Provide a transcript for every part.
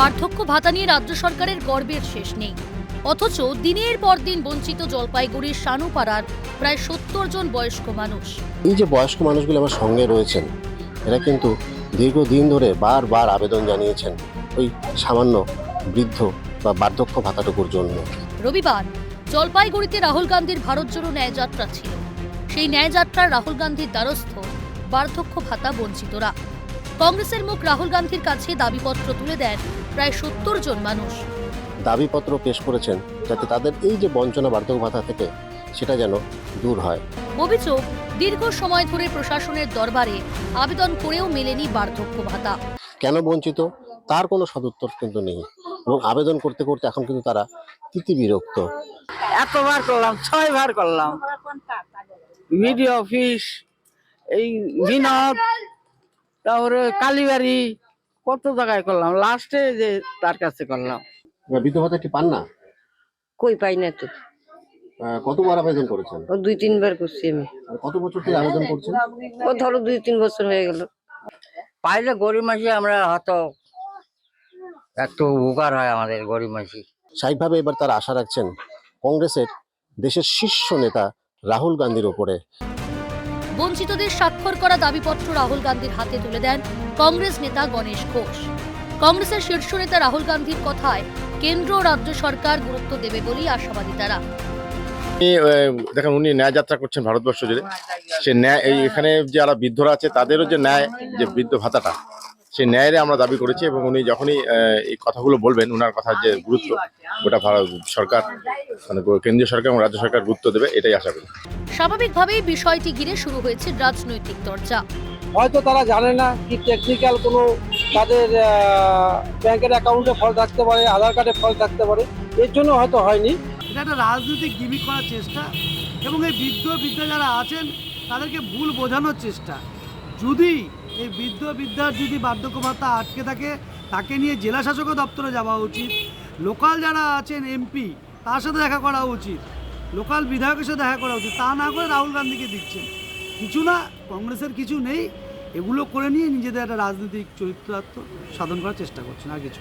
বার্ধক্য ভাতা নিয়ে রাজ্য সরকারের গর্বের শেষ নেই। অথচ দিনের পর দিন বঞ্চিত জলপাইগুড়ির শানুপাড়ার প্রায় সত্তর জন বয়স্ক মানুষ। এই যে বয়স্ক মানুষগুলো আমার সঙ্গে রয়েছেন এরা কিন্তু দীর্ঘদিন ধরে বারবার আবেদন জানিয়েছেন ওই সামান্য বৃদ্ধ বা বার্ধক্য ভাতাটুকুর জন্য। রবিবার জলপাইগুড়িতে রাহুল গান্ধীর ভারত জোড়ো ন্যায়যাত্রা ছিল। সেই ন্যায়যাত্রার রাহুল গান্ধীর দ্বারস্থ বার্ধক্য ভাতা বঞ্চিতরা। কংগ্রেসের মুখ রাহুল গান্ধীর কাছে দাবিপত্র তুলে দেন প্রায় সত্তর জন মানুষ। দাবিপত্র পেশ করেছেন যাতে তাদের এই যে বঞ্চনা বার্ধক্য ভাতা থেকে সেটা যেন দূর হয়। অভিযোগ দীর্ঘ সময় ধরে প্রশাসনের দরবারে আবেদন করেও মেলেনি বার্ধক্য ভাতা। কেন বঞ্চিত? তার কোনো সদুত্তর কিন্তু নেই। এবং আবেদন করতে করতে এখন কিন্তু তারা তিতি বিরক্ত এতবার করলাম ছয় বার করলাম। বিডিও অফিস এই বিনোদ তারপরে কালীবাড়ি কত জায়গায় করলাম? লাস্টে যে তার কাছে করলাম। বৃদ্ধ ভাতা কি পান না? কই পাই না তো। আহ, কতবার আবেদন করেছেন? ও দুই তিনবার করছি আমি। আর কত বছর থেকে আবেদন করছেন? ও ধরো দুই তিন বছর হয়ে গেল। পাইলে গরিব মাসি আমরা হয়তো একটু উপকার হয় আমাদের গরিব মাসি। স্বাভাবিকভাবে এবার তারা আশা রাখছেন কংগ্রেসের দেশের শীর্ষ নেতা রাহুল গান্ধীর ওপরে বঞ্চিতদের স্বাক্ষর করা দাবিপত্র রাহুল গান্ধীর হাতে তুলে দেন কংগ্রেস নেতা গণেশ ঘোষ। কংগ্রেসের শীর্ষ নেতা রাহুল গান্ধীর কথায় কেন্দ্র রাজ্য সরকার গুরুত্ব দেবে বলেই আশাবাদী তারা। উনি দেখেন উনি ন্যায় যাত্রা করছেন ভারতবর্ষ জুড়ে। সে ন্যায়, এই এখানে যারা বৃদ্ধরা আছে তাদেরও যে ন্যায়, যে বৃদ্ধ ভাতাটা সেই ন্যায়ের আমরা দাবি করেছি এবং উনি যখনই এই কথাগুলো বলবেন ওনার কথার যে গুরুত্ব গোটা ভারত সরকার মানে কেন্দ্রীয় সরকার এবং রাজ্য সরকার গুরুত্ব দেবে, এটাই আশা করি। স্বাভাবিকভাবেই বিষয়টি ঘিরে শুরু হয়েছে রাজনৈতিক চর্চা। হয়তো তারা জানে না কি টেকনিক্যাল কোনো তাদের ব্যাংকের অ্যাকাউন্টে ফল থাকতে পারে আধার কার্ডে ফল থাকতে পারে এর জন্য হয়তো হয়নি। এটা একটা রাজনৈতিক গিমিক করার চেষ্টা এবং এই বৃদ্ধ বৃদ্ধা যারা আছেন তাদেরকে ভুল বোঝানোর চেষ্টা। যদি এই বৃদ্ধ বৃদ্ধার যদি বার্ধক্য ভাতা আটকে থাকে তাকে নিয়ে জেলা শাসক দপ্তরে যাওয়া উচিত লোকাল যারা আছেন এমপি তার সাথে দেখা করা উচিত। লোকাল বিধায়কের সাথে দেখা করা উচিত। তা না করে রাহুল গান্ধীকে দিচ্ছেন। কিছু না, কংগ্রেসের কিছু নেই। এগুলো করে নিয়ে নিজেদের একটা রাজনৈতিক চরিত্রার্থ সাধন করার চেষ্টা করছেন, আর কিছু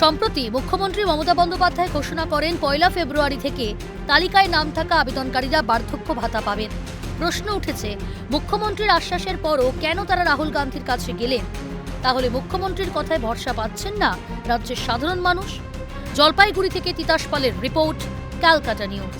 সম্প্রতি মুখ্যমন্ত্রী মমতা বন্দ্যোপাধ্যায় ঘোষণা করেন, পয়লা ফেব্রুয়ারি থেকে তালিকায় নাম থাকা আবেদনকারীরা বার্ধক্য ভাতা পাবেন। প্রশ্ন উঠেছে, মুখ্যমন্ত্রীর আশ্বাসের পরও কেন তারা রাহুল গান্ধীর কাছে গেলেন? তাহলে মুখ্যমন্ত্রীর কথায় ভরসা পাচ্ছেন না রাজ্যের সাধারণ মানুষ? জলপাইগুড়ি থেকে তিতাস পালের রিপোর্ট, ক্যালকাটা নিউজ।